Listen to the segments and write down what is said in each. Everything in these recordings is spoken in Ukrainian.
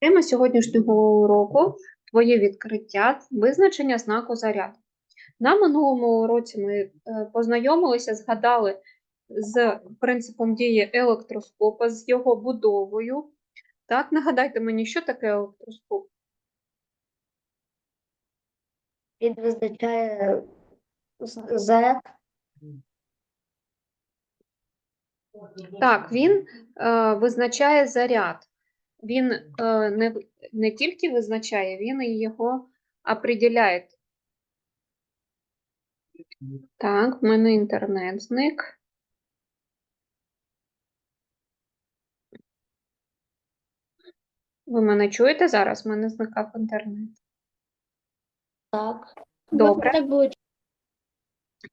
Тема сьогоднішнього уроку твоє відкриття, визначення знаку заряду. На минулому уроці ми е, познайомилися, згадали з принципом дії електроскопа, з його будовою. Так, нагадайте мені, що таке електроскоп? Він визначає заряд. Так, він е, визначає заряд. Він е, не, не тільки визначає, він і його определяє. Так, в мене інтернет зник. Ви мене чуєте зараз? В мене зникав інтернет. Так. Добре.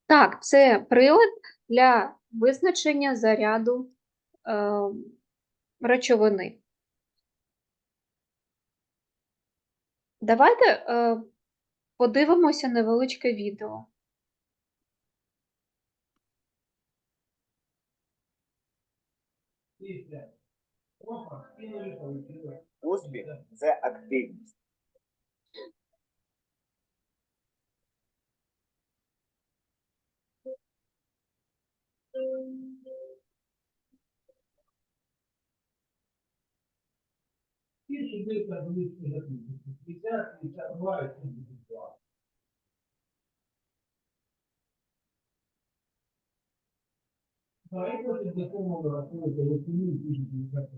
Так, це прилад для визначення заряду е, речовини. Давайте е, подивимося невеличке відео. Успіх це активність. І сюди таблички готують. 50, 52 і 72. Так, і потім до того враховується восени і тижні 50.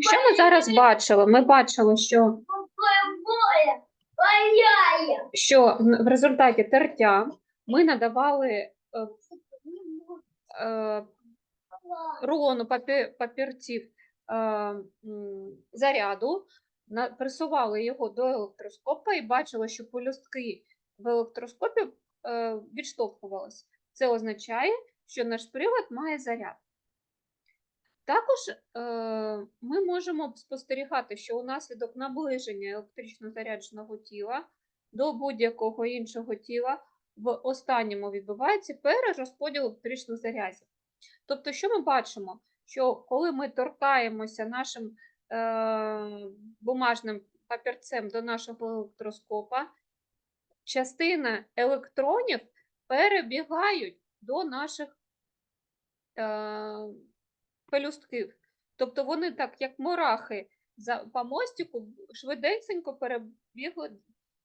Що ми зараз бачили? Ми бачили, що що в результаті тертя ми надавали е, е, рулону папі- папірців е, заряду, присували його до електроскопа і бачили, що полюстки в електроскопі відштовхувалися. Це означає, що наш прилад має заряд. Також е, ми можемо спостерігати, що унаслідок наближення електрично зарядженого тіла до будь-якого іншого тіла в останньому відбувається перерозподіл електричних зарядів. Тобто, що ми бачимо? Що коли ми торкаємося нашим е, бумажним папірцем до нашого електроскопа, частина електронів перебігають до наших е, пелюстків. Тобто вони так, як мурахи, за, по мостику швиденько перебігли,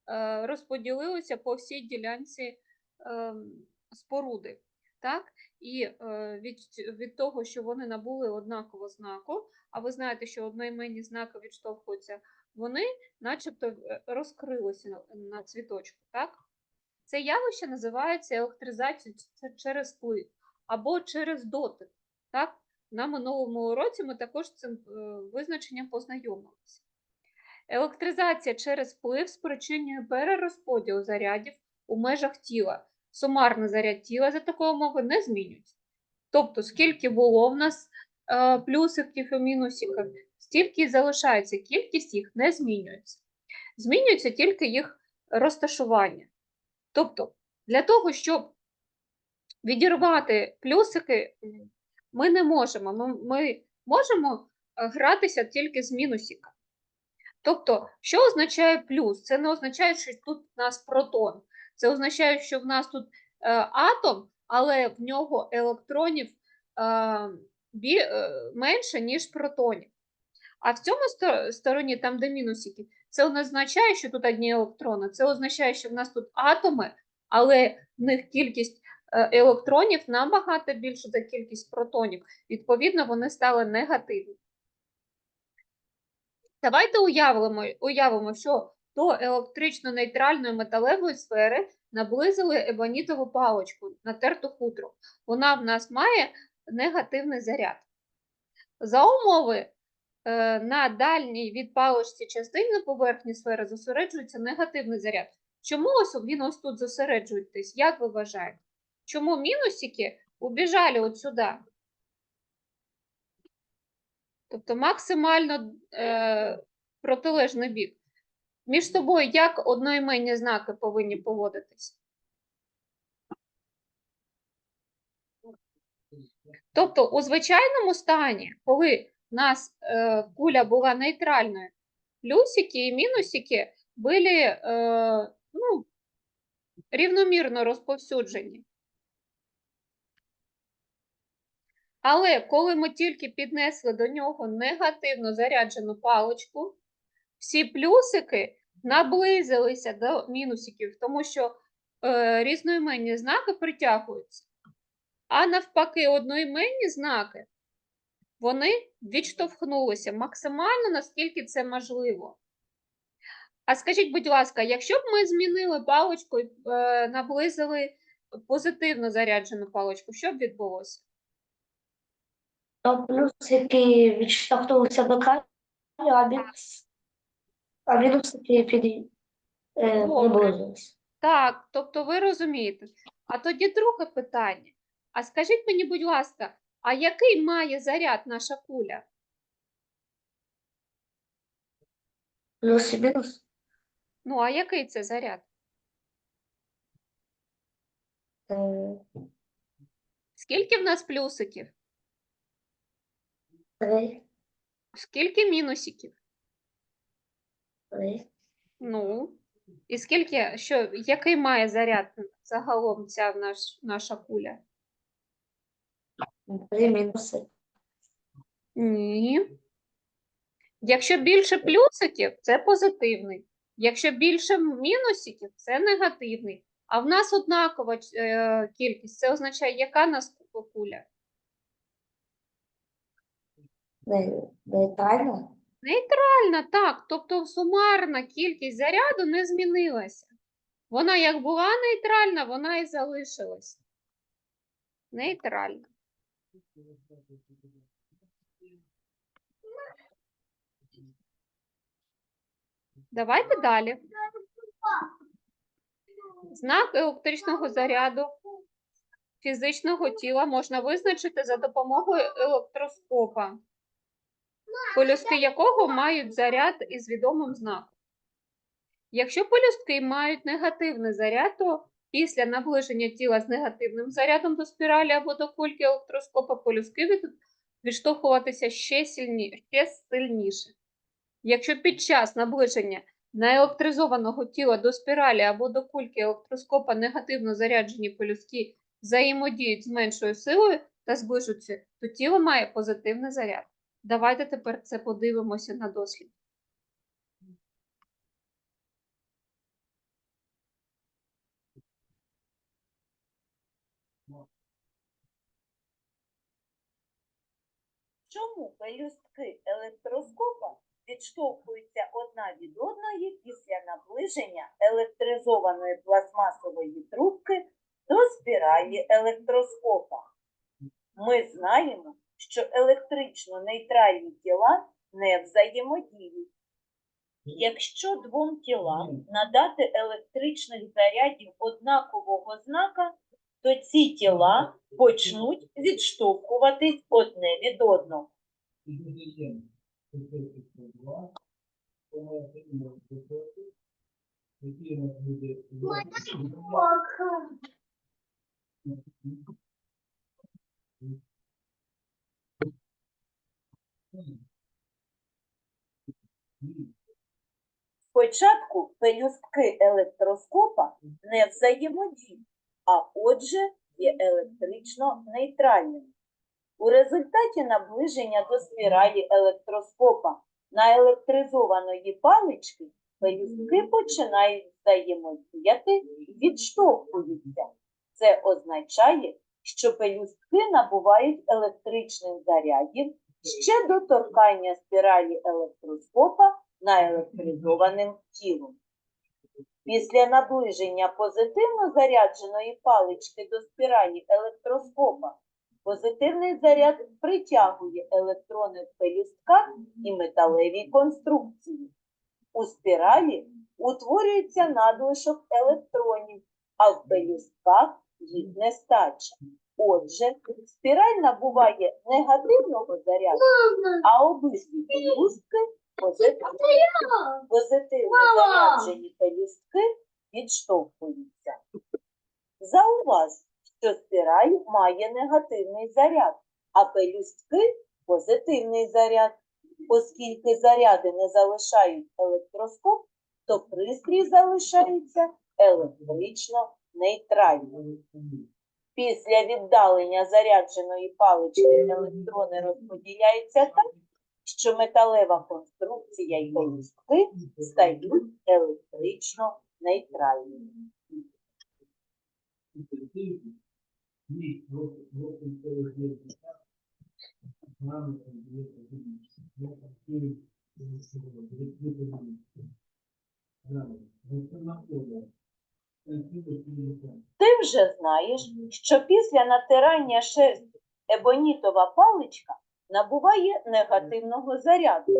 е, розподілилися по всій ділянці е, споруди. Так? І е, від, від того, що вони набули однаково знаку, а ви знаєте, що одноіменні знаки відштовхуються, вони начебто розкрилися на, цвіточку. Так? Це явище називається електризацією через вплив або через дотик. Так? На минулому уроці ми також з цим е, визначенням познайомилися. Електризація через вплив спричинює перерозподіл зарядів у межах тіла. Сумарний заряд тіла за такої умови не змінюється. Тобто, скільки було в нас е, плюсиків і мінусиків, стільки і залишається, кількість їх не змінюється. Змінюється тільки їх розташування. Тобто, для того, щоб відірвати плюсики, ми не можемо. Ми, ми можемо е, гратися тільки з мінусика. Тобто, що означає плюс? Це не означає, що тут в нас протон. Це означає, що в нас тут е, атом, але в нього електронів е, бі, е, менше, ніж протонів. А в цьому стороні, там, де мінусики, це не означає, що тут одні електрони. Це означає, що в нас тут атоми, але в них кількість електронів набагато більше за кількість протонів. Відповідно, вони стали негативні. Давайте уявимо, уявимо, що до електрично-нейтральної металевої сфери наблизили ебонітову паличку, натерту хутру. Вона в нас має негативний заряд. За умови е, на дальній від паличці частині поверхні сфери зосереджується негативний заряд. Чому ось він ось тут зосереджується? Як ви вважаєте? Чому мінусики убіжали от сюди? Тобто максимально е, протилежний бік. Між собою як одноіменні знаки повинні поводитись? Тобто у звичайному стані, коли в нас е, куля була нейтральною, плюсики і мінусики були е, ну, рівномірно розповсюджені. Але коли ми тільки піднесли до нього негативно заряджену паличку, всі плюсики наблизилися до мінусиків, тому що е, різноіменні знаки притягуються. А навпаки, одноіменні знаки вони відштовхнулися максимально, наскільки це можливо. А скажіть, будь ласка, якщо б ми змінили паличку і е, наблизили позитивно заряджену паличку, що б відбулося? То плюсики відштовхнулися до краю, а мінус, а мінусики під е, Добре. наблизились. Так, тобто ви розумієте. А тоді друге питання. А скажіть мені, будь ласка, а який має заряд наша куля? Плюс і мінус. Ну, а який це заряд? Е, Скільки в нас плюсиків? Три, Скільки мінусиків? три, Ну, і скільки, що, який має заряд загалом ця наш, наша куля? три мінуси. Ні. Якщо більше плюсиків, це позитивний. Якщо більше мінусиків, це негативний. А в нас однакова е, кількість. Це означає, яка нас куля? Не- Нейтральна. Нейтральна, так. Тобто сумарна кількість заряду не змінилася. Вона як була нейтральна, вона і залишилась. Нейтральна. Давайте далі. Знак електричного заряду фізичного тіла можна визначити за допомогою електроскопа, полюски якого мають заряд із відомим знаком. Якщо полюски мають негативний заряд, то після наближення тіла з негативним зарядом до спіралі або до кульки електроскопа полюски від- відштовхуватися ще, сильні, ще сильніше. Якщо під час наближення наелектризованого тіла до спіралі або до кульки електроскопа негативно заряджені полюски взаємодіють з меншою силою та зближуються, то тіло має позитивний заряд. Давайте тепер це подивимося на дослід. Чому пелюстки електроскопа відштовхуються одна від одної після наближення електризованої пластмасової трубки до спіралі електроскопа? Ми знаємо, що електрично нейтральні тіла не взаємодіють. Якщо двом тілам надати електричних зарядів однакового знака, то ці тіла почнуть відштовхуватись одне від одного. Спочатку пелюстки електроскопа не взаємодіють, а отже є електрично нейтральними. У результаті наближення до спіралі електроскопа наелектризованої палички пелюстки починають взаємодіяти і відштовхуються. Це означає, що пелюстки набувають електричних зарядів ще до торкання спіралі електроскопа наелектризованим тілом. Після наближення позитивно зарядженої палички до спіралі електроскопа позитивний заряд притягує електрони в пелюстках і металевій конструкції. У спіралі утворюється надлишок електронів, а в пелюстках їх нестача. Отже, спіраль набуває негативного заряду, а обидві пелюстки позитивно, заряджені пелюстки відштовхуються. Зауваж, що спіраль має негативний заряд, а пелюстки позитивний заряд. Оскільки заряди не залишають електроскоп, то пристрій залишається електрично нейтральним. Після віддалення зарядженої палички електрони розподіляються так, що металева конструкція і пелюстки стають електрично нейтральними. Ти вже знаєш, що після натирання шерсті ебонітова паличка набуває негативного заряду.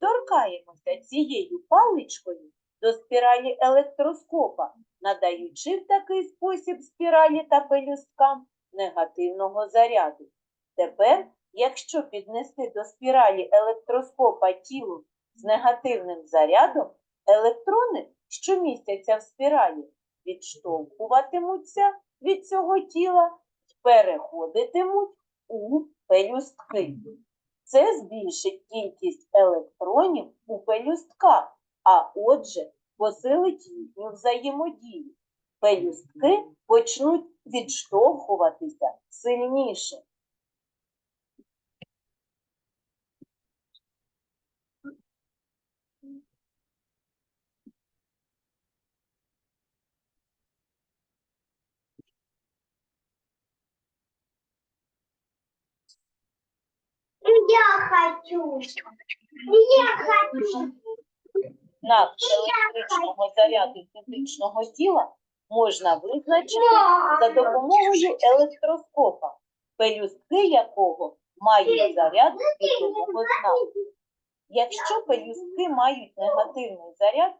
Торкаємося цією паличкою до спіралі електроскопа, надаючи в такий спосіб спіралі та пелюсткам негативного заряду. Тепер, якщо піднести до спіралі електроскопа тіло з негативним зарядом, електрони, що містяться в спіралі, відштовхуватимуться від цього тіла переходитимуть у пелюстки. Це збільшить кількість електронів у пелюстках, а отже, посилить їхню взаємодію. Пелюстки почнуть відштовхуватися сильніше. Я хочу. Я хочу. Знак електричного заряду фізичного тіла можна визначити за допомогою електроскопа, пелюстки якого мають заряд світлового знаку. Якщо пелюстки мають негативний заряд,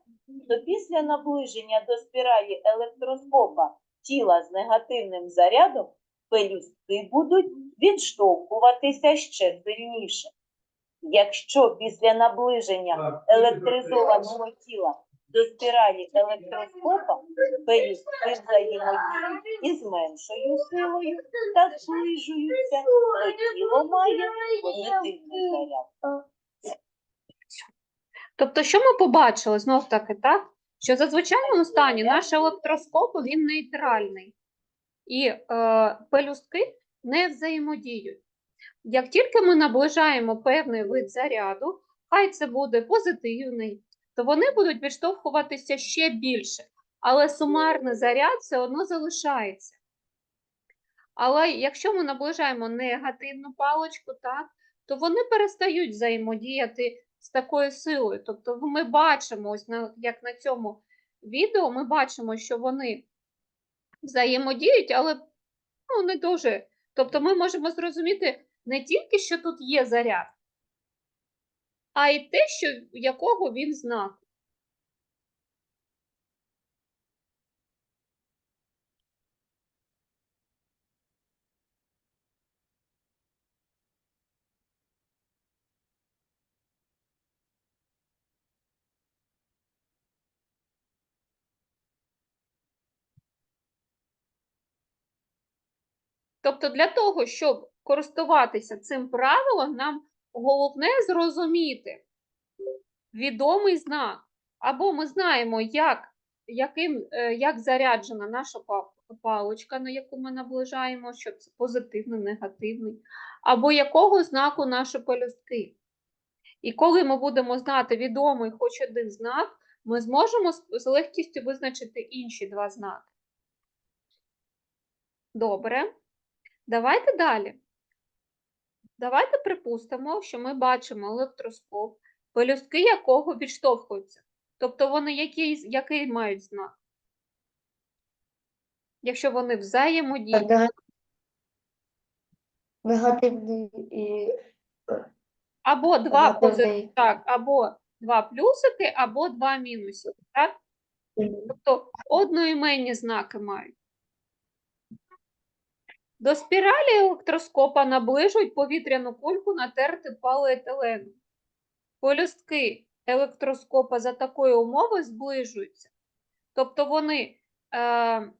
то після наближення до спіралі електроскопа тіла з негативним зарядом пелюстки будуть відштовхуватися ще сильніше. Якщо після наближення електризованого тіла до спіралі електроскопа пелюстки взаємодіють із меншою силою та зближуються, то тіло має позитивний заряд. Тобто, що ми побачили знов таки, так? Що за звичайному стані наш електроскоп він нейтральний, і е, пелюстки не взаємодіють. Як тільки ми наближаємо певний вид заряду, хай це буде позитивний, то вони будуть відштовхуватися ще більше, але сумарний заряд все одно залишається. Але якщо ми наближаємо негативну паличку, так, то вони перестають взаємодіяти з такою силою. Тобто ми бачимо, ось на, як на цьому відео, ми бачимо, що вони взаємодіють, але ну, не дуже. Тобто ми можемо зрозуміти не тільки, що тут є заряд, а й те, що, якого він знак. Тобто для того, щоб користуватися цим правилом, нам головне зрозуміти відомий знак. Або ми знаємо, як, яким, е, як заряджена наша па- паличка, на яку ми наближаємо, що це позитивний, негативний, або якого знаку наші пелюстки. І коли ми будемо знати відомий хоч один знак, ми зможемо з легкістю визначити інші два знаки. Добре. Давайте далі. Давайте припустимо, що ми бачимо електроскоп, пелюстки якого відштовхуються. Тобто вони який, який мають знак? Якщо вони взаємодіють. Нега- Негативний і Або два пози... так, або два плюсики, або два мінусики. Так? Тобто одноіменні знаки мають. До спіралі електроскопа наближують повітряну кульку натерти поліетиленом. Полюстки електроскопа за такої умови зближуються. Тобто вони е,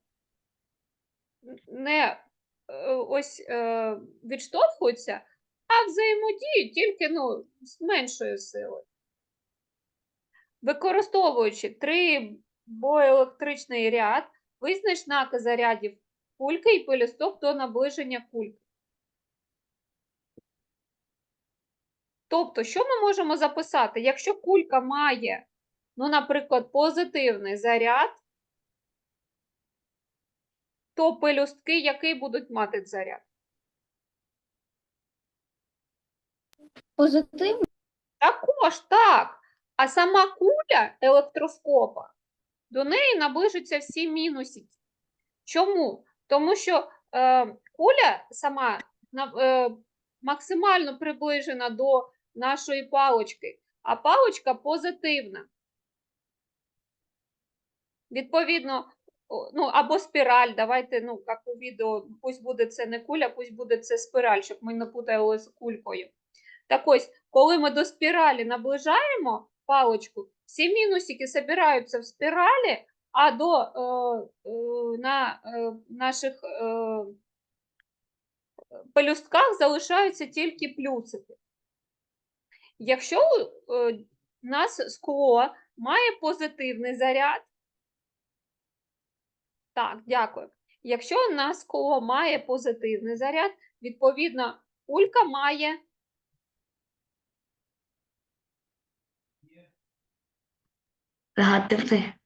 не е, ось е, відштовхуються, а взаємодіють тільки ну, з меншою силою. Використовуючи трибоелектричний ряд, визнач знаки зарядів кульки і пелюсток до наближення кульки. Тобто, що ми можемо записати? Якщо кулька має, ну, наприклад, позитивний заряд, то пелюстки який будуть мати заряд? Позитивний. Також так. А сама куля електроскопа, до неї наближаться всі мінусики. Чому? Тому що е, куля сама е, максимально приближена до нашої палочки, а палочка позитивна. Відповідно, ну або спіраль. Давайте, ну, як у відео, пусть буде це не куля, пусть буде це спіраль, щоб ми не путали з кулькою. Так ось, коли ми до спіралі наближаємо паличку, всі мінусики збираються в спіралі, а до е, е, на е, наших пелюстках залишаються тільки плюсики. Якщо у нас скло має позитивний заряд, так, дякую. Якщо у нас скло має позитивний заряд, відповідно, кулька має Негативний.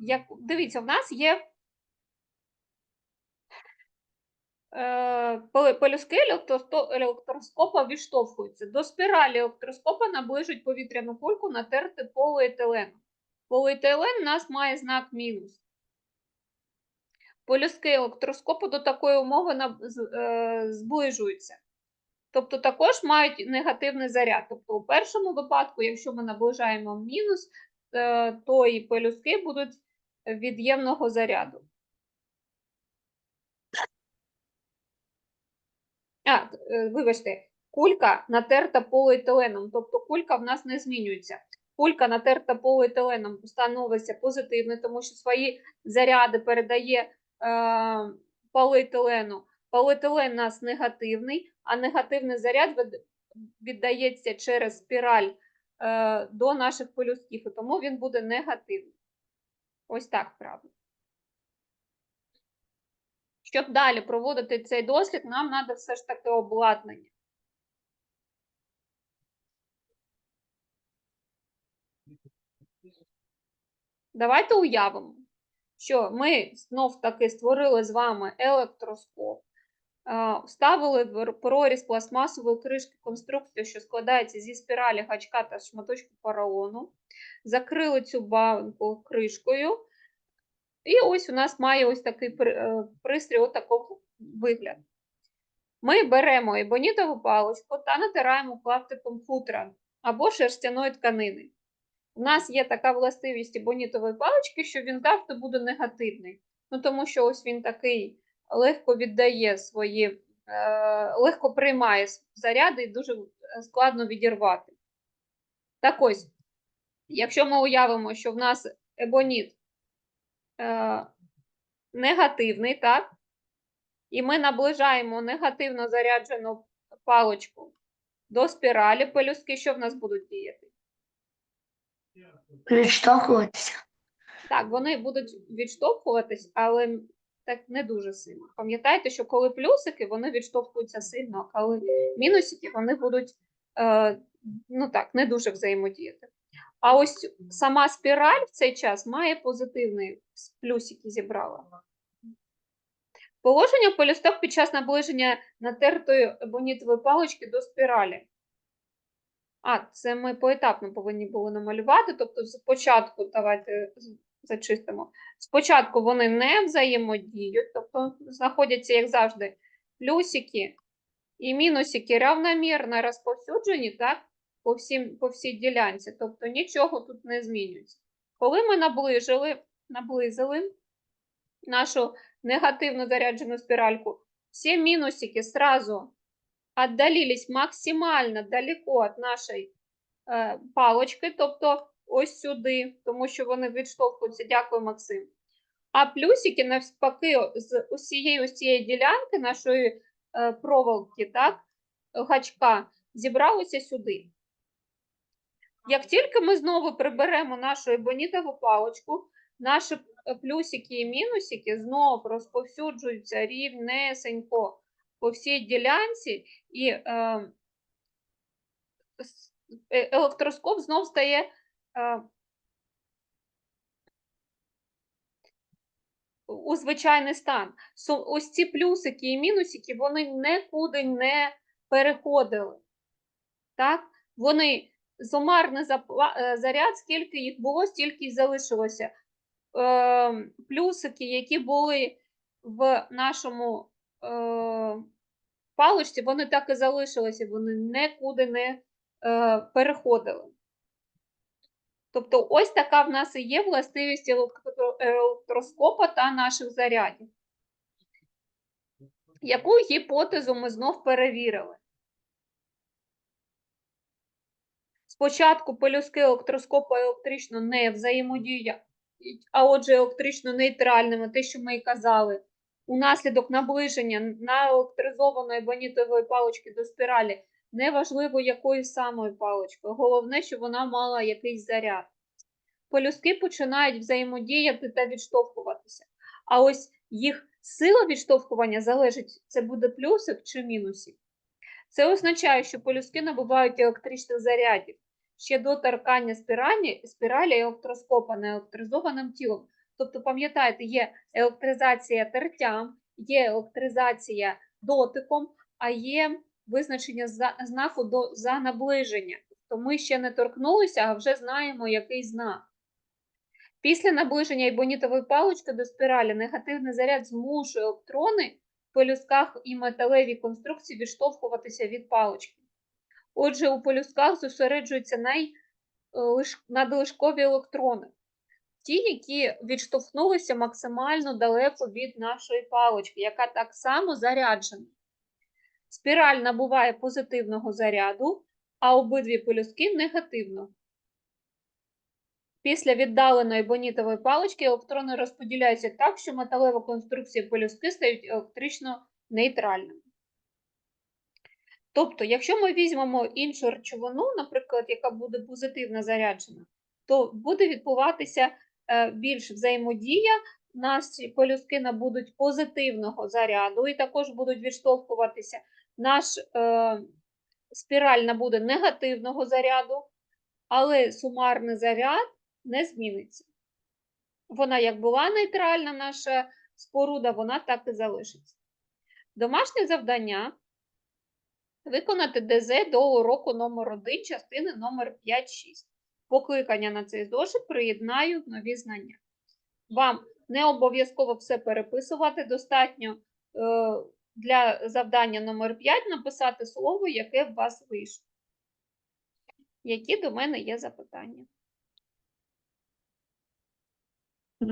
Як дивіться, в нас є е, пе- пелюстки електроскопа відштовхуються. До спіралі електроскопа наближують повітряну кульку натерти поліетиленом. Поліетилен у нас має знак мінус. Пелюстки електроскопу до такої умови е, зближуються. Тобто також мають негативний заряд. Тобто у першому випадку, якщо ми наближаємо мінус, е, то і пелюстки будуть від'ємного заряду. А, е, вибачте, кулька натерта поліетиленом, тобто кулька в нас не змінюється. Кулька натерта поліетиленом становиться позитивною, тому що свої заряди передає е, поліетилену. Поліетилен у нас негативний, а негативний заряд віддається через спіраль е, до наших полюстків, і тому він буде негативний. Ось так правильно. Щоб далі проводити цей дослід, нам треба все ж таки обладнання. Давайте уявимо, що ми знов таки створили з вами електроскоп, вставили в проріз пластмасової кришки конструкцію, що складається зі спіралі гачка та шматочку поролону, закрили цю банку кришкою, і ось у нас має ось такий е, пристрій, отакого вигляд. Ми беремо ебонітову паличку та натираємо клаптиком хутра або шерстяної тканини. У нас є така властивість ебонітової палички, що він завжди буде негативний. Ну, тому що ось він такий легко віддає свої, е, легко приймає заряди і дуже е, складно відірвати. Так ось, якщо ми уявимо, що в нас ебоніт е, негативний, так? І ми наближаємо негативно заряджену паличку до спіралі, пелюстки, що в нас будуть діяти? Відштовхуватися. Так, вони будуть відштовхуватись, але так не дуже сильно. Пам'ятайте, що коли плюсики, вони відштовхуються сильно, а коли мінусики, вони будуть е, ну так, не дуже взаємодіяти. А ось сама спіраль в цей час має позитивний плюсики зібрала. Положення полюсток під час наближення натертої ебонітової палички до спіралі. А, це ми поетапно повинні були намалювати. Тобто, спочатку, давайте зачистимо. Спочатку вони не взаємодіють, тобто знаходяться, як завжди, плюсики і мінусики равномірно розповсюджені, так, по, всім, по всій ділянці. Тобто нічого тут не змінюється. Коли ми наближили, наблизили нашу негативно заряджену спіральку, все минусики сразу отдалились максимально далеко от нашої е, палочки, тобто ось сюди, тому що вони відштовхуються. Дякую, Максим. А плюсики навпаки з усієї ось цієї ділянки нашої е, проволоки, так, гачка, зібралися сюди. Як тільки ми знову приберемо нашу ебонітову паличку, наші е, плюсики і мінусики знову розповсюджуються рівнесенько по всій ділянці, і е, е, електроскоп знов стає у звичайний стан. Ось ці плюсики і мінусики, вони нікуди не переходили. Так? Вони сумарний е, заряд, скільки їх було, стільки й залишилося. Е, плюсики, які були в нашому е, паличці, вони так і залишилися, вони нікуди не е, переходили. Тобто, ось така в нас і є властивість електроскопа та наших зарядів. Яку гіпотезу ми знов перевірили? Спочатку пелюстки електроскопа електрично не взаємодіють, а отже, електрично нейтральними, те, що ми і казали. Унаслідок наближення наелектризованої бонітової палички до спіралі, неважливо якою самою паличкою, головне, щоб вона мала якийсь заряд. Пелюстки починають взаємодіяти та відштовхуватися. А ось їх сила відштовхування залежить, це буде плюсик чи мінусик. Це означає, що пелюстки набувають електричних зарядів ще до торкання спіралі, спіралі електроскопа неелектризованим тілом. Тобто, пам'ятаєте, є електризація тертям, є електризація дотиком, а є визначення знаку до, за наближення. То ми ще не торкнулися, а вже знаємо, який знак. Після наближення ібонітової палички до спіралі негативний заряд змушує електрони в пелюстках і металевій конструкції відштовхуватися від палички. Отже, у пелюстках зосереджуються е, надлишкові електрони, ті, які відштовхнулися максимально далеко від нашої палички, яка так само заряджена. Спіраль набуває позитивного заряду, а обидві пелюстки негативного. Після віддаленої бонітової палички електрони розподіляються так, що металева конструкція пелюстки стають електрично нейтральними. Тобто, якщо ми візьмемо іншу речовину, наприклад, яка буде позитивно заряджена, то буде відбуватися е, більш взаємодія, наші пелюстки набудуть позитивного заряду і також будуть відштовхуватися. Наш е, спіраль набуде негативного заряду, але сумарний заряд не зміниться. Вона як була нейтральна, наша споруда, вона так і залишиться. Домашнє завдання виконати ДЗ до уроку номер 1 частини номер 5-6. Покликання на цей зошит приєднаю нові знання. Вам не обов'язково все переписувати, достатньо е, для завдання номер 5 написати слово, яке в вас вийшло. Які до мене є запитання?